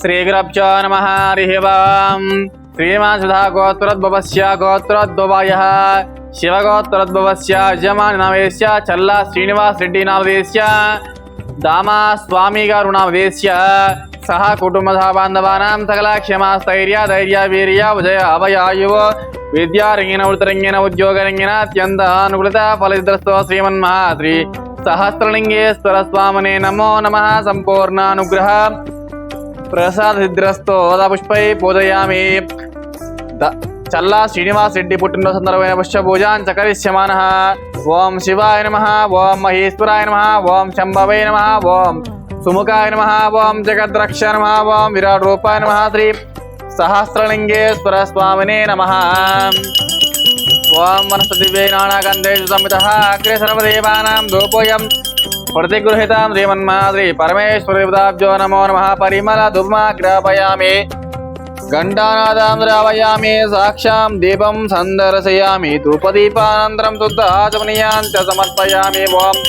శ్రీగురభ్యో నమ హరి ఓం శ్రీమాన్ సుధా గోత్రోద్భవస్య గోత్రోద్భవాయ శివగోత్రోద్భవస్య యజమాని నామదేశ్య చల్లా శ్రీనివాస్ రెడ్డి నామదేశ్య దామా స్వామి గారు నామదేశ్య సహ కుటుంబ బాంధవానాం సకల క్షమా స్థైర్య ధైర్య వీర్య ఉదయ అభయాయువ విద్యారంగిన వృతరంగిన ఉద్యోగరంగిన అత్యంత అనుకూలత ఫలిద్రస్తో శ్రీమన్మహాద్రి సహస్రలింగేశ్వర స్వామినే నమో నమ సంపూర్ణానుగ్రహ ప్రసాదిద్రస్తో పుష్పై పూజయామి. చల్లా శ్రీనివాస్ రెడ్డి పుట్టినరోజు సందర్భమైన పుష్పపూజాన్ చకరిష్యమాన ఓం శివాయ నమ ఓం మహేశ్వరాయ నమ ఓం శంభవై నమ ఓం సుముఖాయ నమ ఓం జగద్రక్ష నమ ఓం విరాట్ రూపాయ నమ శ్రీ సహస్రలింగేశ్వర స్వామినే నమ. ఓం వనస్పతివే నానాగంధేషు సంహిత అగ్రే సర్వదేవానాం ధూపోయం प्रतिगृहीतां श्रीमन्माद्रि परमेश्वरदेवताभ्यो नमो नमः। परिमल दुर्माग्रापयामि घण्टानादां द्रावयामि। साक्षां दीपं सन्दर्शयामि। धूपदीपानन्तरं शुद्ध आचमनीयान् च समर्पयामि ॐ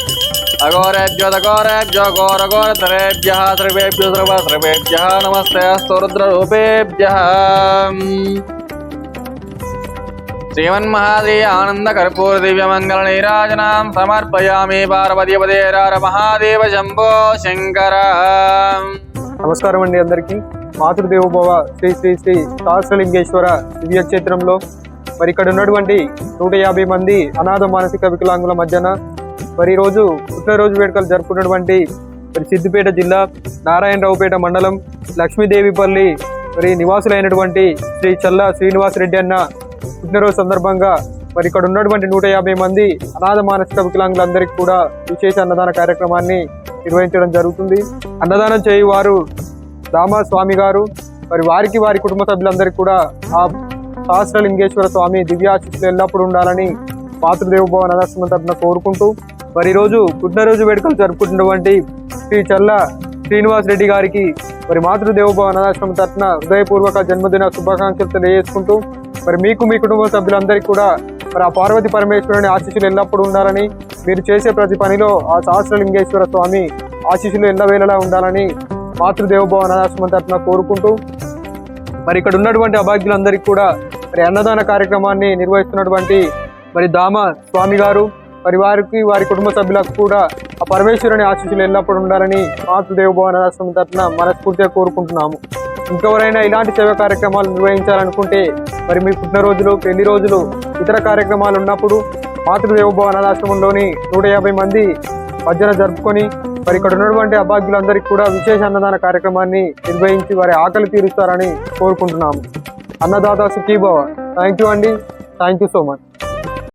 अघोरेभ्यो दघोरेभ्यो घोरघोरतरेभ्यः सर्वेभ्यो सर्वसर्वेभ्यः। नमस्ते अस्तु శ్రీమన్మహాదే ఆనంద కర్పూర దివ్యమంగళ నీరాజనాం సమర్పయామి పార్వతీపదే మహాదేవ శంభో శంకర నమస్కారం అండి అందరికీ. మాతృదేవోభవ శ్రీ శ్రీ శ్రీ సహస్రలింగేశ్వర దివ్యక్షేత్రంలో మరి ఇక్కడ ఉన్నటువంటి నూట యాభై మంది అనాథ మానసిక వికలాంగుల మధ్యన మరి ఈరోజు పుట్టినరోజు వేడుకలు జరుపుకున్నటువంటి మరి సిద్దిపేట జిల్లా నారాయణరావుపేట మండలం లక్ష్మీదేవిపల్లి మరి నివాసులైనటువంటి శ్రీ చల్ల శ్రీనివాస్ రెడ్డి అన్న పుట్టినరోజు సందర్భంగా మరి ఇక్కడ ఉన్నటువంటి నూట యాభై మంది అనాథ మానసిక వికలాంగులందరికీ కూడా విశేష అన్నదాన కార్యక్రమాన్ని నిర్వహించడం జరుగుతుంది. అన్నదానం చేయువారు దామా స్వామి గారు మరి వారికి వారి కుటుంబ సభ్యులందరికీ కూడా ఆ సహస్రలింగేశ్వర స్వామి దివ్యాశిస్సులు ఎల్లప్పుడూ ఉండాలని మాతృదేవ భవన్ అనాశ్రమం తరఫున కోరుకుంటూ మరి ఈరోజు పుట్టినరోజు వేడుకలు జరుపుకుంటున్నటువంటి శ్రీ చల్ల శ్రీనివాస్ రెడ్డి గారికి మరి మాతృదేవ భవన్ అనాశ్రమం తరఫున హృదయపూర్వక జన్మదిన శుభాకాంక్షలు తెలియజేసుకుంటూ మరి మీకు మీ కుటుంబ సభ్యులందరికీ కూడా మరి ఆ పార్వతి పరమేశ్వరుని ఆశీస్సులు ఎల్లప్పుడూ ఉండాలని మీరు చేసే ప్రతి పనిలో ఆ సహస్రలింగేశ్వర స్వామి ఆశీస్సులు ఎల్లవేళలా ఉండాలని మాతృదేవభవ అనాథాశ్రమం తరఫున కోరుకుంటూ మరి ఇక్కడ ఉన్నటువంటి అభాగ్యులందరికీ కూడా మరి అన్నదాన కార్యక్రమాన్ని నిర్వహిస్తున్నటువంటి మరి దామ స్వామి గారు మరి వారికి వారి కుటుంబ సభ్యులకు కూడా ఆ పరమేశ్వరుని ఆశీస్సులు ఎల్లప్పుడూ ఉండాలని మాతృదేవభవ అనాథాశ్రమం తరఫున మనస్ఫూర్తిగా కోరుకుంటున్నాము. ఇంకెవరైనా ఇలాంటి సేవా కార్యక్రమాలు నిర్వహించాలనుకుంటే మరి మీ పుట్టినరోజులు పెళ్ళి రోజులు ఇతర కార్యక్రమాలు ఉన్నప్పుడు మాతృదేవభవ అనాథాశ్రమంలోని నూట యాభై మంది మధ్యన జరుపుకొని మరి ఇక్కడ ఉన్నటువంటి అభాగ్యులందరికీ కూడా విశేష అన్నదాన కార్యక్రమాన్ని నిర్వహించి వారి ఆకలి తీరుస్తారని కోరుకుంటున్నాము. అన్నదాత సుఖీభవ. థ్యాంక్ యూ అండి. Thank you so much